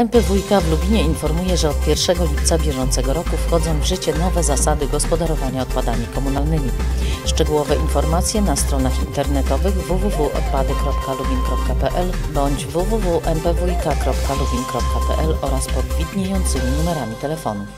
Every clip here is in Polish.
MPWiK w Lubinie informuje, że od 1 lipca bieżącego roku wchodzą w życie nowe zasady gospodarowania odpadami komunalnymi. Szczegółowe informacje na stronach internetowych www.odpady.lubin.pl bądź www.mpwik.lubin.pl oraz pod widniejącymi numerami telefonów.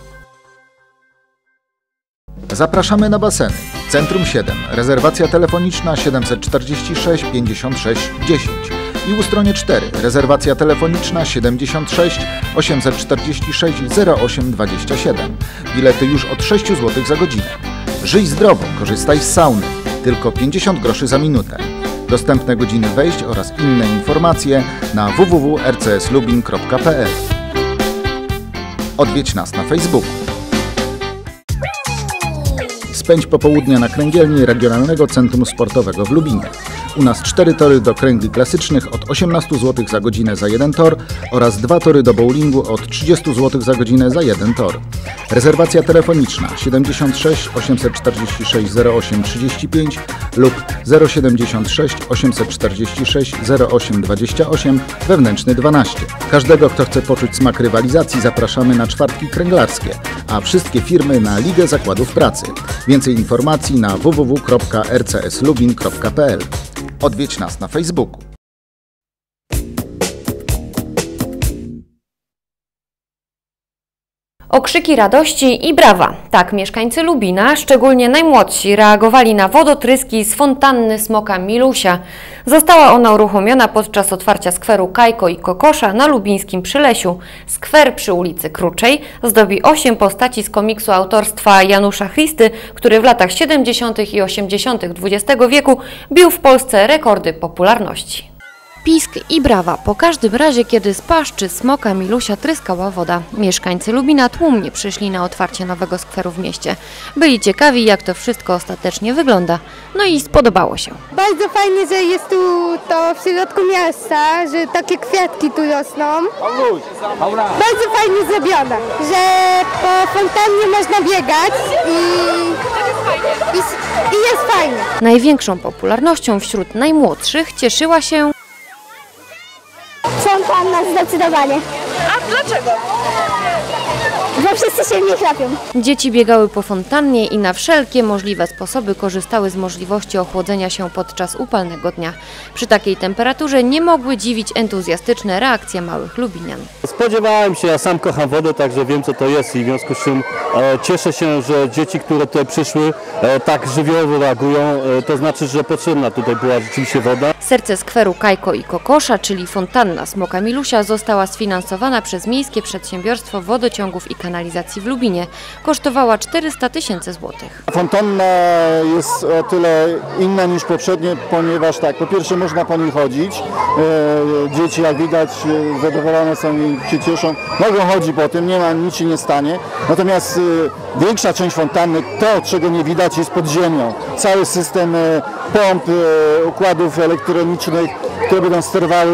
Zapraszamy na baseny. Centrum 7. Rezerwacja telefoniczna 746 56 10. I u stronie 4. Rezerwacja telefoniczna 76 846 08 27. Bilety już od 6 zł za godzinę. Żyj zdrowo, korzystaj z sauny. Tylko 50 groszy za minutę. Dostępne godziny wejść oraz inne informacje na www.rcslubin.pl. Odwiedź nas na Facebooku. Spędź popołudnia na kręgielni Regionalnego Centrum Sportowego w Lubinie. U nas cztery tory do kręgli klasycznych od 18 zł za godzinę za jeden tor oraz dwa tory do bowlingu od 30 zł za godzinę za jeden tor. Rezerwacja telefoniczna 76 846 08 35 lub 076 846 08 28 wewnętrzny 12. Każdego, kto chce poczuć smak rywalizacji zapraszamy na czwartki kręglarskie, a wszystkie firmy na Ligę Zakładów Pracy. Więcej informacji na www.rcslubin.pl. Odwiedź nas na Facebooku. Okrzyki radości i brawa. Tak mieszkańcy Lubina, szczególnie najmłodsi, reagowali na wodotryski z fontanny Smoka Milusia. Została ona uruchomiona podczas otwarcia skweru Kajko i Kokosza na lubińskim Przylesiu. Skwer przy ulicy Kruczej zdobi osiem postaci z komiksu autorstwa Janusza Christy, który w latach 70. i 80. XX wieku bił w Polsce rekordy popularności. Pisk i brawa po każdym razie, kiedy z paszczy smoka Milusia tryskała woda. Mieszkańcy Lubina tłumnie przyszli na otwarcie nowego skweru w mieście. Byli ciekawi, jak to wszystko ostatecznie wygląda. No i spodobało się. Bardzo fajnie, że jest tu to w środku miasta, że takie kwiatki tu rosną. Bardzo fajnie zrobione, że po fontannie można biegać i, i, i jest fajnie. Największą popularnością wśród najmłodszych cieszyła się Fontanna zdecydowanie. A dlaczego? Bo wszyscy się w niej chrapią. Dzieci biegały po fontannie i na wszelkie możliwe sposoby korzystały z możliwości ochłodzenia się podczas upalnego dnia. Przy takiej temperaturze nie mogły dziwić entuzjastyczne reakcje małych lubinian. Spodziewałem się, ja sam kocham wodę, także wiem co to jest i w związku z czym e, cieszę się, że dzieci, które tutaj przyszły e, tak żywiołowo reagują, e, to znaczy, że potrzebna tutaj była rzeczywiście woda. Serce skweru Kajko i Kokosza, czyli fontanna Smoka Milusia została sfinansowana przez Miejskie Przedsiębiorstwo Wodociągów i Kanalizacji w Lubinie. Kosztowała 400 tysięcy złotych. Fontanna jest o tyle inna niż poprzednie, ponieważ tak, po pierwsze można po niej chodzić. E, dzieci jak widać e, zadowolone są i się cieszą. Mogą chodzić po tym, nie ma, nic się nie stanie. Natomiast e, większa część fontanny, to czego nie widać jest pod ziemią. Cały system pomp, układów elektronicznych, które będą sterowały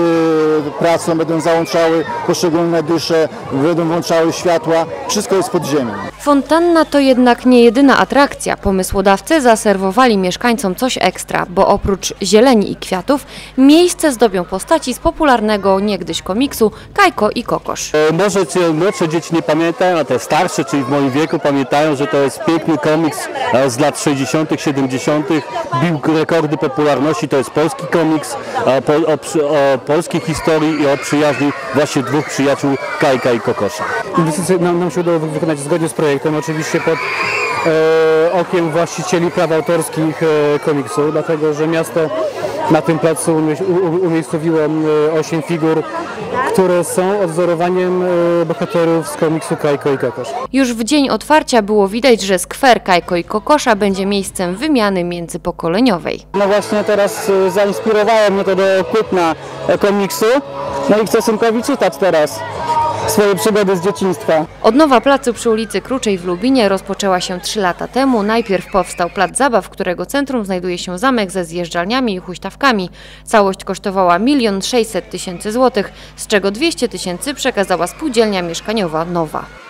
pracą, będą załączały poszczególne dysze, będą włączały światła. Wszystko jest pod ziemią. Fontanna to jednak nie jedyna atrakcja. Pomysłodawcy zaserwowali mieszkańcom coś ekstra, bo oprócz zieleni i kwiatów miejsce zdobią postaci z popularnego niegdyś komiksu Kajko i Kokosz. E, Może cię młodsze dzieci nie pamiętają, a te starsze, czyli w moim wieku pamiętają, że to jest piękny komiks e, z lat 60., 70., bił rekordy popularności, to jest polski komiks e, po, o, o polskiej historii i o przyjaźni właśnie dwóch przyjaciół Kajka i Kokosza. Inwestycje nam, nam się udało wy- wykonać zgodnie z projektem, oczywiście pod e, okiem właścicieli praw autorskich e, komiksu, dlatego że miasto na tym placu umiejscowiło e, 8 figur, które są odwzorowaniem e, bohaterów z komiksu Kajko i Kokosz. Już w dzień otwarcia było widać, że skwer Kajko i Kokosza będzie miejscem wymiany międzypokoleniowej. No właśnie teraz e, zainspirowałem mnie to do kupna e, komiksu, no i chcę synkowi czytać teraz swoje przygody z dzieciństwa. Odnowa placu przy ulicy Kruczej w Lubinie rozpoczęła się 3 lata temu. Najpierw powstał plac zabaw, którego centrum znajduje się zamek ze zjeżdżalniami i huśtawkami. Całość kosztowała 1 600 tysięcy złotych, z czego 200 tysięcy przekazała spółdzielnia mieszkaniowa Nowa.